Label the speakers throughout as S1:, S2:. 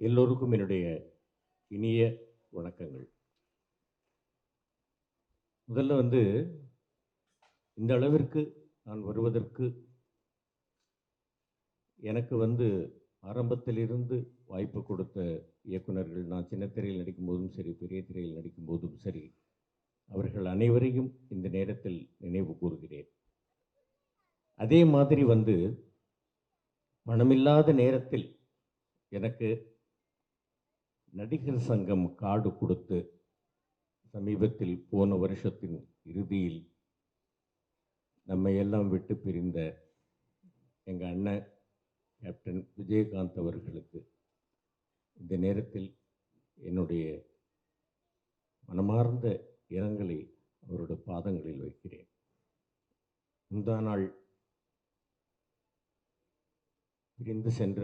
S1: எல்லோருக்கும் என்னுடைய இனிய வணக்கங்கள். முதல்ல வந்து இந்த அளவிற்கு நான் வருவதற்கு எனக்கு வந்து ஆரம்பத்திலிருந்து வாய்ப்பு கொடுத்த இயக்குனர்கள் நான் சின்ன திரையில் நடிக்கும்போதும் சரி பெரிய திரையில் நடிக்கும்போதும் சரி அவர்கள் அனைவரையும் இந்த நேரத்தில் நினைவு கூறுகிறேன். அதே மாதிரி வந்து மனமில்லாத நேரத்தில் எனக்கு நடிகர் சங்கம் கார்டு கொடுத்து சமீபத்தில் போன வருஷத்தின் இறுதியில் நம்மை எல்லாம் விட்டு பிரிந்த எங்கள் அண்ணன் கேப்டன் விஜயகாந்த் அவர்களுக்கு இந்த நேரத்தில் என்னுடைய மனமார்ந்த இரங்கலை அவருடைய பாதங்களில் வைக்கிறேன். முந்தா நாள் பிரிந்து சென்ற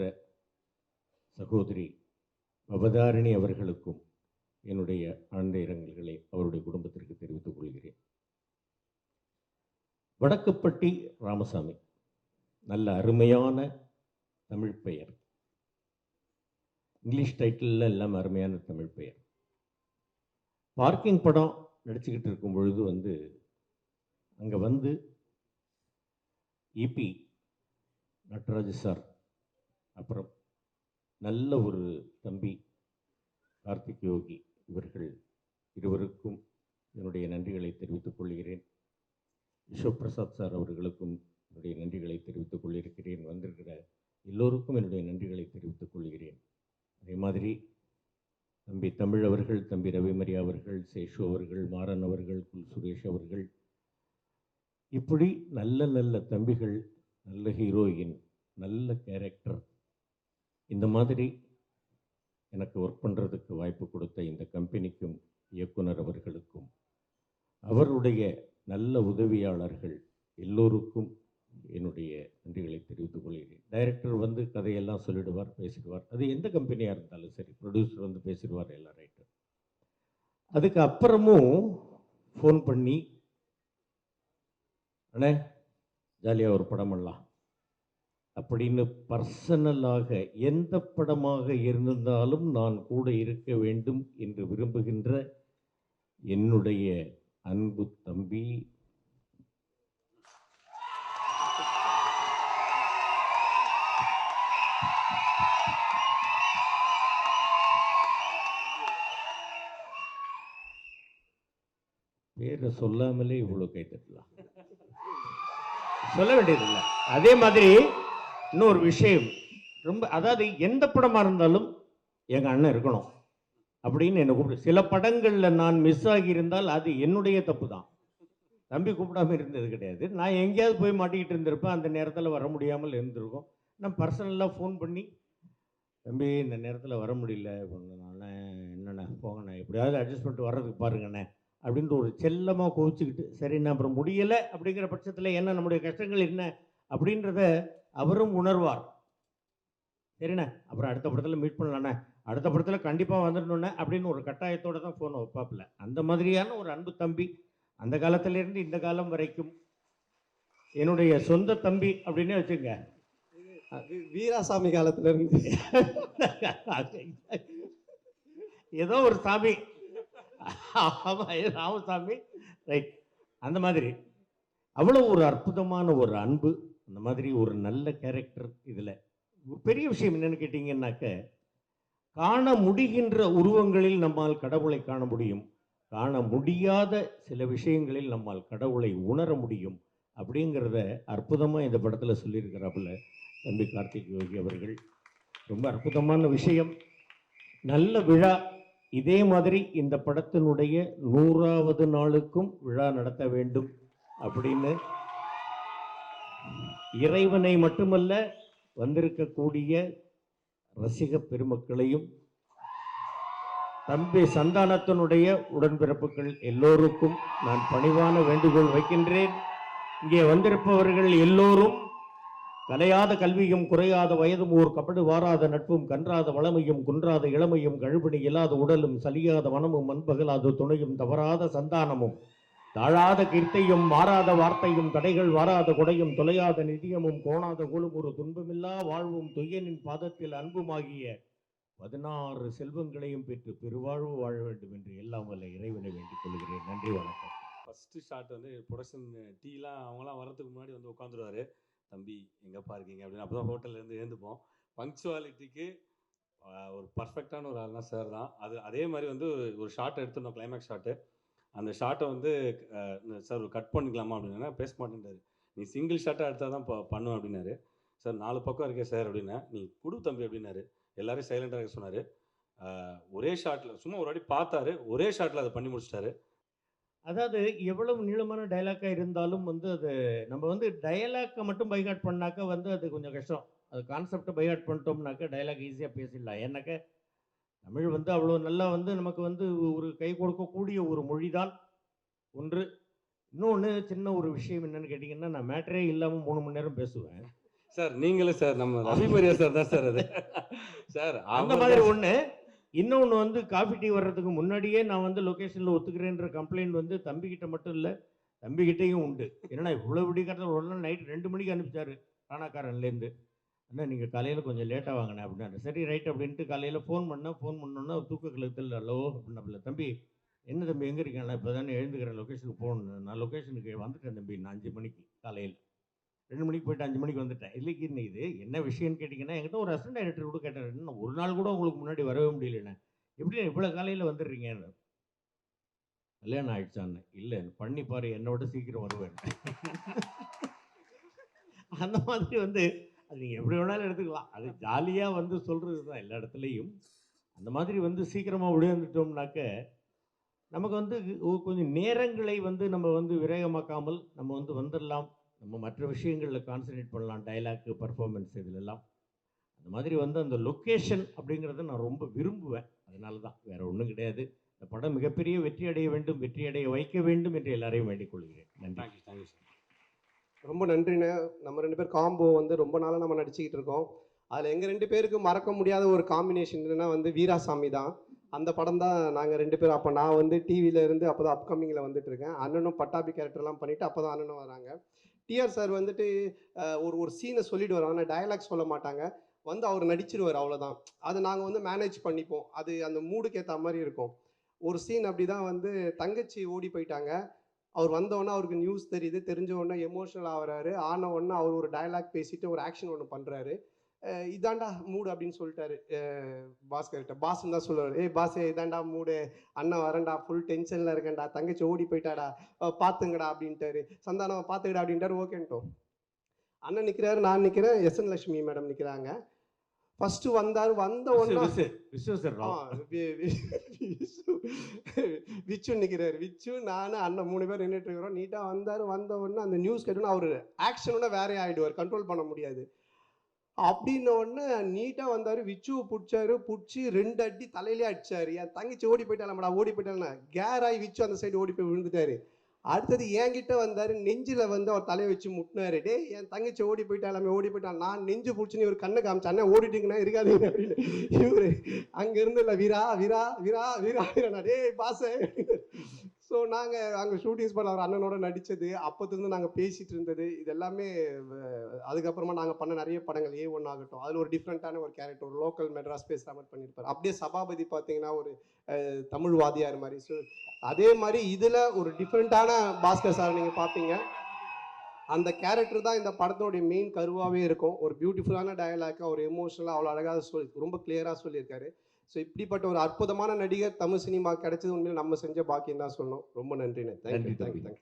S1: சகோதரி பவதாரிணி அவர்களுக்கும் என்னுடைய ஆழ்ந்த இரங்கல்களை அவருடைய குடும்பத்திற்கு தெரிவித்துக் கொள்கிறேன். வடக்குப்பட்டி ராமசாமி நல்ல அருமையான தமிழ் பெயர். இங்கிலீஷ் டைட்டிலில் எல்லாம் அருமையான தமிழ் பெயர். பார்க்கிங் படம் நடிச்சுக்கிட்டு இருக்கும் பொழுது வந்து அங்கே வந்து இபி நடராஜ் சார் அப்புறம் நல்ல ஒரு தம்பி கார்த்திக் யோகி இவர்கள் இருவருக்கும் என்னுடைய நன்றிகளை தெரிவித்துக் கொள்கிறேன். விஸ்வ பிரசாத் சார் அவர்களுக்கும் என்னுடைய நன்றிகளை தெரிவித்துக் கொள்ளிருக்கிறேன். வந்திருக்கிற எல்லோருக்கும் என்னுடைய நன்றிகளை தெரிவித்துக் கொள்கிறேன். அதே மாதிரி தம்பி தமிழ் அவர்கள் தம்பி ரவிமரி அவர்கள் சேஷு அவர்கள் மாறன் அவர்கள் குல் சுரேஷ் அவர்கள். இப்படி நல்ல நல்ல தம்பிகள் நல்ல ஹீரோயின் நல்ல கேரக்டர் இந்த மாதிரி எனக்கு ஒர்க் பண்ணுறதுக்கு வாய்ப்பு கொடுத்த இந்த கம்பெனிக்கும் இயக்குனர் அவர்களுக்கும் அவருடைய நல்ல உதவியாளர்கள் எல்லோருக்கும் என்னுடைய நன்றிகளை தெரிவித்துக் கொள்கிறேன். டைரக்டர் வந்து கதையெல்லாம் சொல்லிடுவார் பேசிடுவார். அது எந்த கம்பெனியாக இருந்தாலும் சரி ப்ரொடியூசர் வந்து பேசிடுவார் எல்லா ரைட்டர் அதுக்கு அப்புறமும் ஃபோன் பண்ணி அண்ணே ஜாலியாக ஒரு படம் பண்ணலாம். அப்படின்னு பர்சனலாக எந்த படமாக இருந்தாலும் நான் கூட இருக்க வேண்டும் என்று விரும்புகின்ற என்னுடைய அன்பு தம்பி. பேரை சொல்லாமலே இவ்வளோ கைத்தட்டலாம் சொல்ல வேண்டியதில்லை. அதே மாதிரி இன்னொரு விஷயம். ரொம்ப அதாவது எந்த படமாக இருந்தாலும் எங்கள் அண்ணன் இருக்கணும். அப்படின்னு என்னை கூப்பிடு. சில படங்களில் நான் மிஸ் ஆகியிருந்தால் அது என்னுடைய தப்பு தான் தம்பி கூப்பிடாம இருந்தது கிடையாது. நான் எங்கேயாவது போய் மாட்டிக்கிட்டு இருந்திருப்பேன். அந்த நேரத்தில் வர முடியாமல் இருந்திருக்கும். நான் பர்சனலாக ஃபோன் பண்ணி தம்பி இந்த நேரத்தில் வர முடியல. என்னண்ணா என்னண்ணே போங்கண்ணே. எப்படியாவது அட்ஜஸ்ட் பண்ணிட்டு வர்றதுக்கு பாருங்கண்ணே. அப்படின்ட்டு ஒரு செல்லமாக கோவிச்சுக்கிட்டு சரி நான் அப்புறம் முடியலை. அப்படிங்கிற பட்சத்தில் என்ன நம்முடைய கஷ்டங்கள் என்ன? அப்படின்றத அவரும் உணர்வார். சரிண்ணே? அப்புறம் அடுத்த படத்தில் மீட் பண்ணலாண்ணே. அடுத்த படத்தில் கண்டிப்பாக வந்துடணுண்ணே அப்படின்னு ஒரு கட்டாயத்தோடு தான் ஃபோனை வைப்பாப்புல. அந்த மாதிரியான ஒரு அன்பு தம்பி அந்த காலத்திலேருந்து இந்த காலம் வரைக்கும் என்னுடைய சொந்த தம்பி அப்படின்னே வச்சுங்க.
S2: வீராசாமி காலத்துல இருந்து
S1: ஏதோ ஒரு சாமி. ஆமா ஏ ராமசாமி. ரைட் அந்த மாதிரி. அவ்வளோ ஒரு அற்புதமான ஒரு அன்பு. அந்த மாதிரி ஒரு நல்ல கேரக்டர் இதில். பெரிய விஷயம் என்னென்னு கேட்டிங்கன்னாக்க காண முடிகின்ற உருவங்களில் நம்மால் கடவுளை காண முடியும். காண முடியாத சில விஷயங்களில் நம்மால் கடவுளை உணர முடியும். அப்படிங்கிறத அற்புதமாக இந்த படத்தில் சொல்லியிருக்கிறாப்புல தம்பி கார்த்திக் யோகி அவர்கள். ரொம்ப அற்புதமான விஷயம். நல்ல விழா. இதே மாதிரி இந்த படத்தினுடைய நூறாவது நாளுக்கும் விழா நடத்த வேண்டும் அப்படின்னு இறைவனை மட்டுமல்ல வந்திருக்கக்கூடிய ரசிக பெருமக்களையும் தம்பி சந்தானத்தினுடைய உடன்பிறப்புகள் எல்லோருக்கும் நான் பணிவான வேண்டுகோள் வைக்கின்றேன். இங்கே வந்திருப்பவர்கள் எல்லோரும் கலையாத கல்வியும் குறையாத வயதும் ஓர் கபடு வாராத நட்பும் கன்றாத வளமையும் குன்றாத இளமையும் கழுபணி இல்லாத உடலும் சலியாத மனமும் அன்பகலாத துணையும் தவறாத சந்தானமும் தாழாத கீர்த்தையும் மாறாத வார்த்தையும் தடைகள் வாராத கொடையும் தொலையாத நிதியமும் கோணாத கோலும் ஒரு துன்பமில்லா வாழ்வும் துயனின் பாதத்தில் அன்புமாகிய பதினாறு செல்வங்களையும் பெற்று பெருவாழ்வு வாழ வேண்டும் என்று எல்லாம் வல்ல இறைவனை வேண்டிக் கொள்கிறேன். நன்றி வணக்கம்.
S3: ஃபஸ்ட்டு ஷாட் வந்து ப்ரொடக்ஷன் டீலாம் அவங்களாம் வரதுக்கு முன்னாடி வந்து உட்காந்துருவாரு தம்பி எங்கப்பா இருக்கீங்க? அப்படின்னு அப்போ தான் ஹோட்டல்லேருந்து எழுந்துப்போம். பங்க்சுவாலிட்டிக்கு ஒரு பர்ஃபெக்டான ஒரு ஆள்னா சார் தான். அது அதே மாதிரி வந்து ஒரு ஷார்ட் எடுத்துருந்தோம் கிளைமேக்ஸ் ஷாட்டு அந்த ஷாட்டை வந்து சார் கட் பண்ணிக்கலாமா அப்படின்னா பேச மாட்டேன்றாரு நீ சிங்கிள் ஷாட்டாக எடுத்தால் தான் பண்ணுவேன் அப்படின்னாரு. சார் நாலு பக்கம் இருக்கே சார் அப்படின்னா நீ குடு தம்பி அப்படின்னாரு. எல்லாரும் சைலண்டாக இருக்க சொன்னார். ஒரே ஷாட்டில் சும்மா ஒரு வாட்டி பார்த்தாரு. ஒரே ஷாட்டில் அதை பண்ணி முடிச்சிட்டாரு.
S1: அதாவது எவ்வளவு நீளமான டயலாக்காக இருந்தாலும் வந்து அது நம்ம வந்து டயலாக்கை மட்டும் பைகாட் பண்ணாக்க வந்து அது கொஞ்சம் கஷ்டம். அது கான்செப்டை பைகாட் பண்ணிட்டோம்னாக்க டயலாக் ஈஸியாக பேசிடலாம். ஏன்னாக்க தமிழ் வந்து அவ்வளோ நல்லா வந்து நமக்கு வந்து ஒரு கை கொடுக்கக்கூடிய ஒரு மொழிதான் ஒன்று. இன்னொன்று சின்ன ஒரு விஷயம் என்னன்னு கேட்டிங்கன்னா நான் மேட்டரே இல்லாமல் மூணு மணி நேரம் பேசுவேன்.
S3: சார் நீங்களும் சார் நம்ம ரவிமரியா சார் தான் சார் அது. சார்
S1: அந்த மாதிரி ஒன்று இன்னொன்று வந்து காஃபி டீ வர்றதுக்கு முன்னாடியே நான் வந்து லொக்கேஷனில் ஒத்துக்கிறேன்ற கம்ப்ளைண்ட் வந்து தம்பிக்கிட்ட மட்டும் இல்லை தம்பிக்கிட்டேயும் உண்டு. என்னன்னா இவ்வளோ விடிக்காரத்தில் ஒரு நாள் நைட் ரெண்டு மணிக்கு அனுப்பிச்சாரு ராணாக்காரன்லேருந்து அண்ணா நீங்கள் காலையில் கொஞ்சம் லேட்டாக வாங்கினேன் அப்படின்னா சரி ரைட் அப்படின்ட்டு காலையில் ஃபோன் பண்ணேன். ஃபோன் பண்ணோன்னா தூக்க கழுத்தில் ஹலோ அப்படின்னாப்புல தம்பி என்ன தம்பி எங்கே இருக்கேன் இப்போ தானே எழுந்துக்கிறேன் லொக்கேஷனுக்கு போகணும். நான் லொக்கேஷனுக்கு வந்துட்டேன் தம்பி நான் அஞ்சு மணிக்கு காலையில். ரெண்டு மணிக்கு போயிட்டு அஞ்சு மணிக்கு வந்துட்டேன். இல்லைக்கு இன்னும் இது என்ன விஷயம்னு கேட்டிங்கன்னா என்கிட்ட ஒரு அசிஸ்டன்ட் டைரக்டர் கூட கேட்டார். ஒரு நாள் கூட உங்களுக்கு முன்னாடி வரவே முடியலண்ணே. எப்படி இவ்வளோ காலையில் வந்துடுறீங்கன்னு? கல்யாணம் ஆயிடுச்சான்னு இல்லை பண்ணி பாரு என்னோட சீக்கிரம் வருவேன். அந்த மாதிரி வந்து அது நீங்கள் எப்படி வேணாலும் எடுத்துக்கலாம். அது ஜாலியாக வந்து சொல்கிறது தான் எல்லா இடத்துலையும். அந்த மாதிரி வந்து சீக்கிரமாக விழுந்துட்டோம்னாக்க நமக்கு வந்து கொஞ்சம் நேரங்களை வந்து நம்ம வந்து விரயமாக்காமல் நம்ம வந்து வந்துடலாம் நம்ம மற்ற விஷயங்களில் கான்சன்ட்ரேட் பண்ணலாம். டைலாக்கு பர்ஃபார்மன்ஸ் இதிலெல்லாம். அந்த மாதிரி வந்து அந்த லொக்கேஷன் அப்படிங்கிறத நான் ரொம்ப விரும்புவேன். அதனால தான் வேறு ஒன்றும் கிடையாது. இந்த படம் மிகப்பெரிய வெற்றி அடைய வேண்டும் வெற்றி அடைய வைக்க வேண்டும் என்று எல்லாரையும் வேண்டிக் கொள்கிறேன். நன்றி.
S3: தேங்க்யூ தேங்க்யூ சார்
S2: ரொம்ப நன்றிண்ணே. நம்ம ரெண்டு பேர் காம்போ வந்து ரொம்ப நாளாக நம்ம நடிச்சுக்கிட்டு இருக்கோம். அதில் எங்கள் ரெண்டு பேருக்கு மறக்க முடியாத ஒரு காம்பினேஷன்னா வந்து வீராசாமி தான். அந்த படம் தான் நாங்கள் ரெண்டு பேரும் அப்போ நான் வந்து டிவியிலேருந்து அப்போ தான் அப்கமிங்கில் வந்துட்டு இருக்கேன். அண்ணனும் பட்டாபி கேரக்டர்லாம் பண்ணிவிட்டு அப்போ தான் அண்ணனும் வராங்க. டிஆர் சார் வந்துட்டு ஒரு ஒரு சீனை சொல்லிடுவார். ஆனால் டயலாக் சொல்ல மாட்டாங்க. வந்து அவர் நடிச்சிருவார் அவ்வளோதான் அது நாங்கள் வந்து மேனேஜ் பண்ணிப்போம். அது அந்த மூடுக்கு ஏற்ற மாதிரி இருக்கும். ஒரு சீன் அப்படி தான் வந்து தங்கச்சி ஓடி போயிட்டாங்க. அவர் வந்தவொடனே அவருக்கு நியூஸ் தெரியுது. தெரிஞ்ச உடனே எமோஷனல் ஆகிறாரு. ஆன உடனே அவர் ஒரு டயலாக் பேசிட்டு ஒரு ஆக்ஷன் ஒன்று பண்ணுறாரு இதாண்டா மூடு அப்படின்னு சொல்லிட்டாரு. பாஸ்கர்கிட்ட. பாஸ்ன்னு தான் சொல்லுவார். ஏ பாஸ் இதாண்டா மூடு அண்ணன் வரேன்டா. ஃபுல் டென்ஷனில் இருக்கேன்டா. தங்கச்சி ஓடி போயிட்டாடா. பார்த்துங்கடா அப்படின்ட்டாரு. சந்தானம் பார்த்துக்கடா அப்படின்ட்டாரு. ஓகேன்ட்டோம். அண்ணன் நிற்கிறாரு நான் நிற்கிறேன் எஸ் என் லட்சுமி மேடம் நிற்கிறாங்க ஃபர்ஸ்ட் வந்தார் வந்த வி- விச்சு விச்சு நிற்கிறாரு விச்சு நான் அண்ணன் மூணு பேர் நின்றுட்டு இருக்கிறோம். நீட்டாக வந்தார் வந்த உடனே அந்த நியூஸ் கேட்டோன்னா அவர் ஆக்ஷனோட வேறே ஆகிடுவார் கண்ட்ரோல் பண்ண முடியாது. அப்படின்ன உடனே நீட்டாக வந்தார் விச்சுவை பிடிச்சாரு பிடிச்சி ரெண்டு அடி தலையிலே அடிச்சாரு. என் தங்கச்சி ஓடி போயிட்டாலம்டா ஓடி போயிட்டாலண்ணா கேர் ஆகி விச்சு அந்த சைடு ஓடி போய் விழுந்துட்டாரு. அடுத்தது என்கிட்ட வந்தார் நெஞ்சில் வந்து அவர் தலையை வச்சு முட்டினாரு. டே என் தங்கச்சி ஓடி போயிட்டாலாமே ஓடி போயிட்டான் நான் நெஞ்சு பிடிச்சின்னு இவர் கண்ணை காமிச்சானே அண்ணன் ஓடிட்டீங்கன்னா இருக்காதீங்க அப்படின்னு இவர் அங்க இருந்து வீரா வீரா வீரா வீரா வீரா டேய் பாச ஸோ நாங்கள் அங்கே ஷூட்டிங்ஸ் பண்ண அவர் அண்ணனோட நடித்தது அப்போத்துலேருந்து நாங்கள் பேசிகிட்டு இருந்தது. இது எல்லாமே அதுக்கப்புறமா நாங்கள் பண்ண நிறைய படங்கள் ஏ ஒன் ஆகட்டும். அதில் ஒரு டிஃப்ரெண்ட்டான ஒரு கேரக்டர் ஒரு லோக்கல் மெட்ராஸ் பேசுகிற மாதிரி பண்ணியிருப்பார். அப்படியே சபாபதி பார்த்தீங்கன்னா ஒரு தமிழ் வாதியார் மாதிரி. ஸோ அதே மாதிரி இதில் ஒரு டிஃப்ரெண்ட்டான பாஸ்கர் சார் நீங்கள் பார்ப்பீங்க அந்த கேரக்டர் தான் இந்த படத்தோடைய மெயின் கருவாகவே இருக்கும். ஒரு பியூட்டிஃபுல்லான டயலாக்காக ஒரு எமோஷனலாக அவ்வளோ அழகாக சொல்லி ரொம்ப கிளியராக சொல்லியிருக்காரு. ஸோ இப்படிப்பட்ட ஒரு அற்புதமான நடிகர் தமிழ் சினிமா கிடைச்சது உண்மையில் நம்ம செஞ்ச பாக்கியம் தான் சொல்லணும். ரொம்ப தேங்க்யூ
S1: நன்றி,
S2: தேங்க்யூ
S1: தம்பி.
S2: தேங்க்யூ